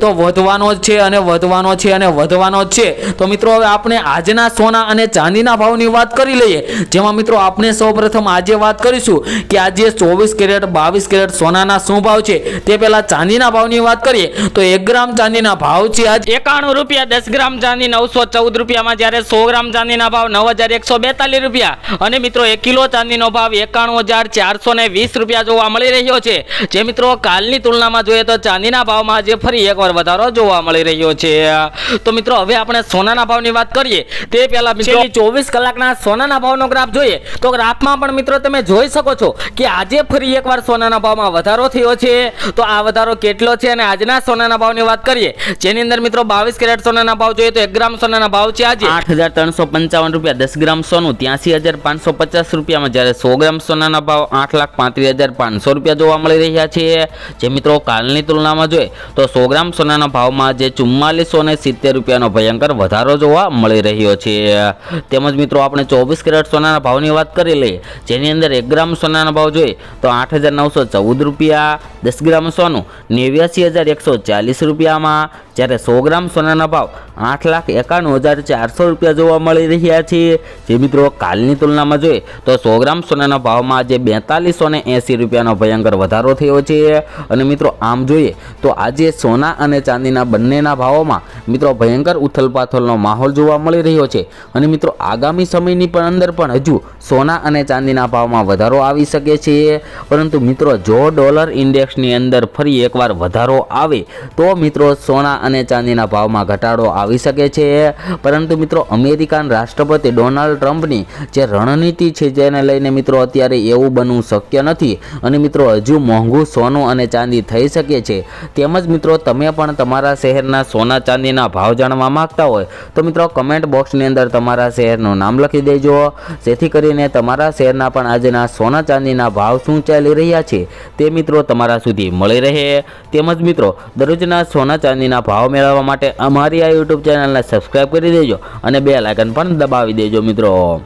તો વધવાનો જ છે અને વધવાનો છે અને વધવાનો જ છે. તો મિત્રો, હવે આપણે આજના સોના અને ચાંદીના ભાવની વાત કરી લઈએ. જેમાં મિત્રો, આપણે સૌપ્રથમ આજે વાત કરીશું કે આજે ચોવીસ કેરેટ, બાવીસ કેરેટ સોનાના શું ભાવ છે? તે પહેલાં ચાંદીના ભાવની વાત કરીએ. તો એક ગ્રામ ચાંદીના ભાવ છે આજે એકાણું રૂપિયા, દસ ગ્રામ ચાંદી, નવસો ચૌદ રૂપિયામાં જ્યારે સો ગ્રામ ચાંદીના ભાવ, નવ હજાર એકસો બેતાલીસ રૂપિયા. અને મિત્રો, એક કિલો ચાંદીનો ભાવ એકાણું હજાર ચારસો ને વીસ રૂપિયા જોવા મળી રહ્યો છે. જે મિત્રો, કાલની તુલનામાં જોઈએ તો ચાંદીના ભાવમાં આજે ફરી એકવાર વધારો જોવા મળી રહ્યો છે. તો મિત્રો હવે આપણે સોનાના ભાવની વાત કરીએ. તે પહેલા મિત્રો ચોવીસ કલાકના સોનાના ભાવનો ગ્રાફ જોઈએ તો ગ્રાફમાં પણ મિત્રો તમે જોઈ શકો છો કે આજે ફરી એકવાર સોનાના ભાવમાં વધારો થયો છે. તો આ વધારો કેટલો છે અને આજના સોનાના ભાવની વાત કરીએ. જેની અંદર મિત્રો બાવીસ કેરેટ સોનાના ભાવ જોઈએ તો એક ગ્રામ સોનાના ભાવ છે આજે. આઠ હજાર ત્રણસો પંચાવન રૂપિયા દસ ગ્રામ સોનું ત્યાંસી હજાર પાંચસો પચાસ રૂપિયામાં જ્યારે સો ગ્રામ સોનાના ભાવ આઠ લાખ પાંત્રીસ હજાર પાંચસો રૂપિયા જોવા મળી રહ્યા છે. જે મિત્રો કાલની તુલનામાં જોઈએ તો સો ગ્રામ સોનાના ભાવમાં જે ચુમ્માલીસો ને સિત્તેર રૂપિયાનો ભયંકર વધારો જોવા મળી રહ્યો છે. તેમજ મિત્રો, આપણે ચોવીસ કેરેટ સોનાના ભાવની વાત કરી લઈએ. જેની અંદર એક ગ્રામ સોનાના ભાવ જોઈએ તો આઠ હજાર નવસો ચૌદ રૂપિયા, દસ ગ્રામ સોનું નેવ્યાસી હજાર એકસો ચાલીસ રૂપિયામાં. જ્યારે સો ગ્રામ સોનાના ભાવ આઠ લાખ એકાણું હજાર ચારસો રૂપિયા જોવા મળી રહ્યા છે. જે મિત્રો, કાલની તુલનામાં જોઈએ તો સો ગ્રામ સોનાના ભાવમાં આજે બેતાલીસો ને એંસી રૂપિયાનો ભયંકર વધારો થયો છે. અને મિત્રો, આમ જોઈએ તો આજે સોના અને ચાંદીના બંનેના ભાવોમાં મિત્રો ભયંકર ઉથલપાથલનો માહોલ જોવા મળી રહ્યો છે. અને મિત્રો આગામી સમયની પણ અંદર પણ હજુ સોના અને ચાંદીના ભાવમાં વધારો આવી શકે છે. પરંતુ મિત્રો જો ડોલર ઇન્ડેક્સની અંદર ફરી એકવાર વધારો આવે, તો મિત્રો સોના અને ચાંદીના ભાવમાં ઘટાડો આવી શકે છે. પરંતુ મિત્રો અમેરિકન રાષ્ટ્રપતિ ડોનાલ્ડ ટ્રમ્પની જે રણનીતિ છે, જેને લઈને મિત્રો અત્યારે એવું બનવું શક્ય નથી. અને મિત્રો હજુ મોંઘું સોનું અને ચાંદી થઈ શકે છે. તેમજ મિત્રો તમે પણ તમારા શહેરના સોના ચાંદીના ભાવ જાણવા માંગતા હોય, તો મિત્રો કમેન્ટ બોક્સની અંદર તમારા શહેરનું નામ લખી દેજો. જેથી કરીને તમારા શહેરના પણ આજના સોના ચાંદીના ભાવ શું ચાલી રહ્યા છે, તે મિત્રો તમારા સુધી મળી રહે. તેમજ મિત્રો, દરરોજના સોના ચાંદીના ભાવ મેળવવા માટે અમારી આ યુટ્યુબ ચેનલને સબસ્ક્રાઈબ કરી દેજો અને બે લાઇકન પણ દબાવી દેજો મિત્રો.